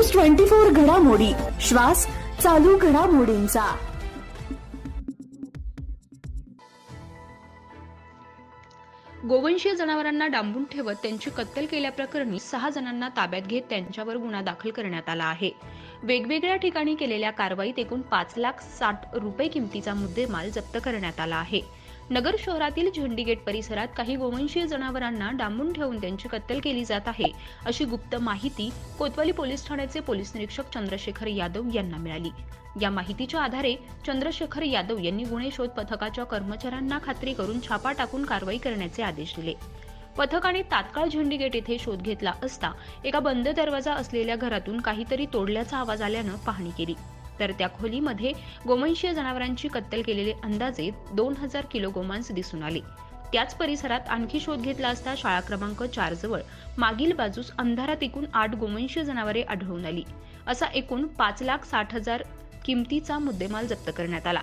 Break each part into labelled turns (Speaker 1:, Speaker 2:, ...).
Speaker 1: News twenty four घडामोडी. श्वास चालू घडामोडींचा.
Speaker 2: गोवंशीय जनावरांना डांबून ठेवत त्यांची कत्तल केल्याप्रकरणी सहा जणांना ताब्यात घेत त्यांच्यावर गुन्हा दाखल करण्यात आला आहे. वेगवेगळ्या ठिकाणी केलेल्या कारवाईत एकूण पाच लाख साठ रुपये किमतीचा मुद्देमाल जप्त करण्यात आला आहे. नगर शहरातील झेंडी गेट परिसरात काही गोवंशीय जनावरांना डांबून ठेवून त्यांची कत्तल केली जात आहे. अशी गुप्त माहिती कोतवाली पोलीस ठाण्याचे पोलीस निरीक्षक चंद्रशेखर यादव यांना मिळाली. या माहितीच्या आधारे चंद्रशेखर यादव यांनी गुन्हे शोध पथकाच्या कर्मचाऱ्यांना खात्री करून छापा टाकून कारवाई करण्याचे आदेश दिले. पथकाने तात्काळ झेंडी गेट येथे शोध घेतला असता एका बंद दरवाजा असलेल्या घरातून काहीतरी तोडल्याचा आवाज आल्यानं पाहणी केली. तर त्या खोलीमध्ये गोवंशीय जनावरांची कत्तल केलेले अंदाजे दोन हजार किलो गोमांस दिसून आले. त्याच परिसरात आणखी शोध घेतला असता शाळा क्रमांक चार जवळ मागील बाजूस अंधारात एकूण आठ गोवंशीय जनावरे आढळून आली. असा एकूण पाच लाख साठ हजार किमतीचा मुद्देमाल जप्त करण्यात आला.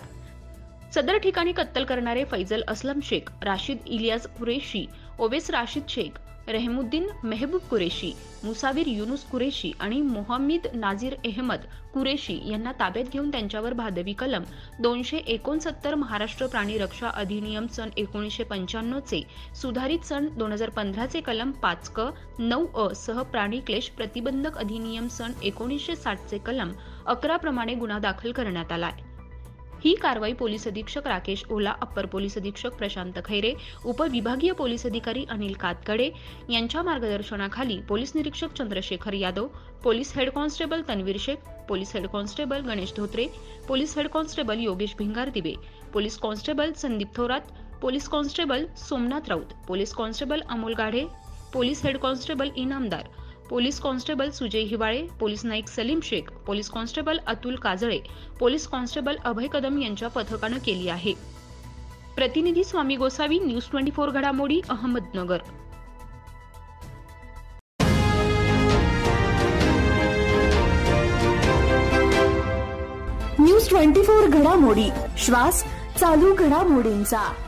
Speaker 2: सदर ठिकाणी कत्तल करणारे फैजल असलम शेख राशिद इलियास कुरेशी ओवेस राशिद शेख रेहमुद्दीन मेहबूब कुरेशी मुसावीर युनुस कुरेशी आणि मोहम्मद नाझीर अहमद कुरेशी यांना ताब्यात घेऊन त्यांच्यावर भादवी कलम दोनशे एकोणसत्तर महाराष्ट्र प्राणी रक्षा अधिनियम सन एकोणीसशे पंच्याण्णवचे सुधारित सन दोन हजार पंधराचे कलम पाच क नऊ अ सह प्राणी क्लेश प्रतिबंधक अधिनियम सन एकोणीसशे साठचे कलम अकरा प्रमाणे गुन्हा दाखल करण्यात आला आहे. ही कारवाई पोलीस अधीक्षक राकेश ओला अप्पर पोलीस अधीक्षक प्रशांत खैरे उपविभागीय पोलीस अधिकारी अनिल कातकडे यांच्या मार्गदर्शनाखाली पोलीस निरीक्षक Chandrashekhar Yadav police head constable Tanveer Shaikh police head constable Ganesh Dhotre police head constable Yogesh Bhingardive police constable Sandeep Thorat police constable Somnath Raut police constable Amol Gadhe police head constable Inamdar police constable Sujay Hiwale police Naik Salim Shaikh police constable Atul Kajale police constable Abhay Kadam यांच्या पथकानं केली आहे. प्रतिनिधी Swami Gosavi news twenty four घडामोडी Ahmednagar.
Speaker 1: News twenty four घडामोडी श्वास चालू घडामोडींचा.